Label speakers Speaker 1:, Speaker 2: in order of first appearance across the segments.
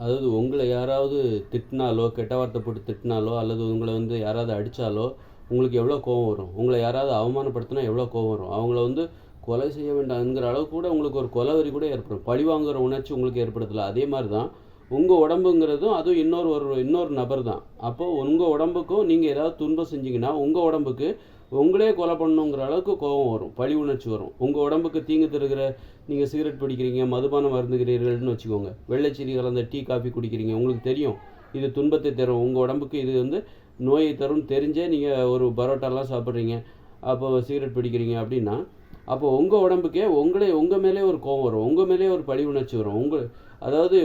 Speaker 1: அதாவது உங்களை யாராவது திட்டினாலோ கெட்ட வார்த்தை போட்டு திட்டினாலோ அல்லது உங்களை வந்து யாராவது அடித்தாலோ உங்களுக்கு எவ்வளோ கோவம் வரும்? உங்களை யாராவது அவமானப்படுத்தினா எவ்வளோ கோவம் வரும்? அவங்கள வந்து கொலை செய்ய வேண்டாம்ங்கிற அளவுக்கு கூட உங்களுக்கு ஒரு கொலவரி கூட ஏற்படும். பழி வாங்குகிற உணர்ச்சி உங்களுக்கு ஏற்படுத்தலை அதே மாதிரி தான் உங்கள் உடம்புங்கிறதும் அதுவும் இன்னொரு ஒரு இன்னொரு நபர் தான். அப்போது உங்கள் உடம்புக்கும் நீங்கள் ஏதாவது துன்பம் செஞ்சீங்கன்னா உங்கள் உடம்புக்கு உங்களே கொலை பண்ணணுங்கிற அளவுக்கு கோபம் வரும் பழி உணர்ச்சி வரும். உங்கள் உடம்புக்கு தீங்கு தருகிற நீங்கள் சிகரெட் பிடிக்கிறீங்க மதுபானம் மருந்துகிறீர்கள்னு வச்சுக்கோங்க. வெள்ளைச்சீனி கலந்த டீ காஃபி குடிக்கிறீங்க உங்களுக்கு தெரியும். இது துன்பத்தை தரும். உங்கள் உடம்புக்கு இது வந்து நோயை தரும்னு தெரிஞ்சே நீங்கள் ஒரு பரோட்டாலாம் சாப்பிட்றீங்க அப்போ சிகரெட் பிடிக்கிறீங்க அப்படின்னா அப்போ உங்கள் உடம்புக்கே உங்களே உங்கள் மேலே ஒரு கோபம் வரும். உங்கள் மேலே ஒரு பழி உணர்ச்சி வரும். உங்கள் அதாவது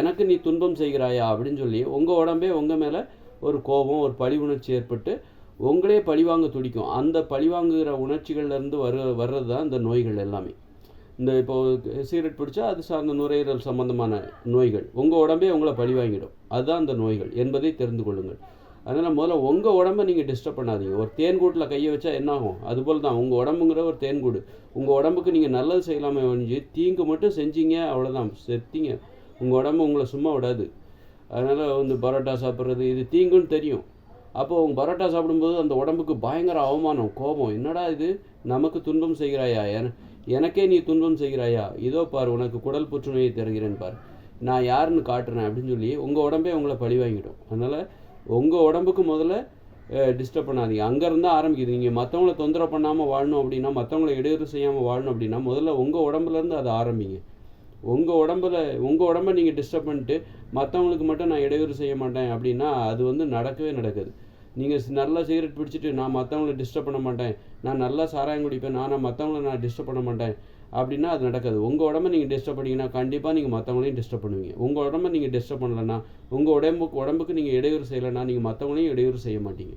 Speaker 1: எனக்கு நீ துன்பம் செய்கிறாயா அப்படின்னு சொல்லி உங்கள் உடம்பே உங்கள் மேலே ஒரு கோபம் ஒரு பழி உணர்ச்சி ஏற்பட்டு உங்களே பழிவாங்க துடிக்கும். அந்த பழிவாங்குகிற உணர்ச்சிகள்லேருந்து வர வர்றது தான் இந்த நோய்கள் எல்லாமே. இந்த இப்போ சிகரெட் பிடிச்சா அது சார்ந்த நுரையீரல் சம்பந்தமான நோய்கள். உங்கள் உடம்பே உங்களை பழி வாங்கிடும் அதுதான் அந்த நோய்கள் என்பதை தெரிந்து கொள்ளுங்கள். அதனால் முதல்ல உங்கள் உடம்ப நீங்கள் டிஸ்டர்ப் பண்ணாதீங்க. ஒரு தேன்கூட்டில் கையை வச்சா என்னாகும்? அதுபோல் தான் உங்கள் உடம்புங்கிற ஒரு தேன்கூடு உங்கள் உடம்புக்கு நீங்கள் நல்லது செய்யலாமே ஒழிஞ்சு தீங்கு மட்டும் செஞ்சீங்க அவ்வளோதான் செத்தீங்க. உங்கள் உடம்பு உங்களை சும்மா விடாது. அதனால் வந்து பரோட்டா சாப்பிட்றது இது தீங்குன்னு தெரியும். அப்போது அவங்க பரோட்டா சாப்பிடும்போது அந்த உடம்புக்கு பயங்கர அவமானம் கோபம். என்னடா இது? நமக்கு துன்பம் செய்கிறாயா? என எனக்கே நீ துன்பம் செய்கிறாயா? இதோ பார் உனக்கு குடல் புற்றுநோயை தருகிறேன் பார். நான் யாருன்னு காட்டுறேன் அப்படின்னு சொல்லி உங்கள் உடம்பே உங்களை பழி வாங்கிடும். அதனால் உங்கள் உடம்புக்கு முதல்ல டிஸ்டர்ப் பண்ணாதீங்க. அங்கேருந்து ஆரம்பிக்குது. நீங்கள் மற்றவங்கள தொந்தரவு பண்ணாமல் வாழணும் அப்படின்னா மற்றவங்கள இடையூறு செய்யாமல் வாழணும் அப்படின்னா முதல்ல உங்கள் உடம்புலேருந்து அதை ஆரம்பிங்க. உங்கள் உடம்புல உங்கள் உடம்ப நீங்கள் டிஸ்டர்ப் பண்ணிட்டு மற்றவங்களுக்கு மட்டும் நான் இடையூறு செய்ய மாட்டேன் அப்படின்னா அது வந்து நடக்கவே நடக்காது. நீங்கள் நல்லா சிகரெட் பிடிச்சிட்டு நான் மற்றவங்கள டிஸ்டர்ப் பண்ண மாட்டேன். நான் நல்லா சாராயம் குடிப்பேன். நான் மற்றவங்கள நான் டிஸ்டர்ப் பண்ண மாட்டேன். அப்படின்னா அது நடக்காது. உங்கள் உடம்ப நீங்கள் டிஸ்டர்ப் பண்ணிங்கன்னா கண்டிப்பாக நீங்கள் மற்றவங்களையும் டிஸ்டர்ப் பண்ணுவீங்க. உங்கள் உடம்ப நீங்கள் டிஸ்டர்ப் பண்ணலன்னா உங்கள் உடம்புக்கு உடம்புக்கு நீங்கள் இடையூறு செய்யலைன்னா நீங்கள் மற்றவங்களையும் இடையூறு செய்ய மாட்டீங்க.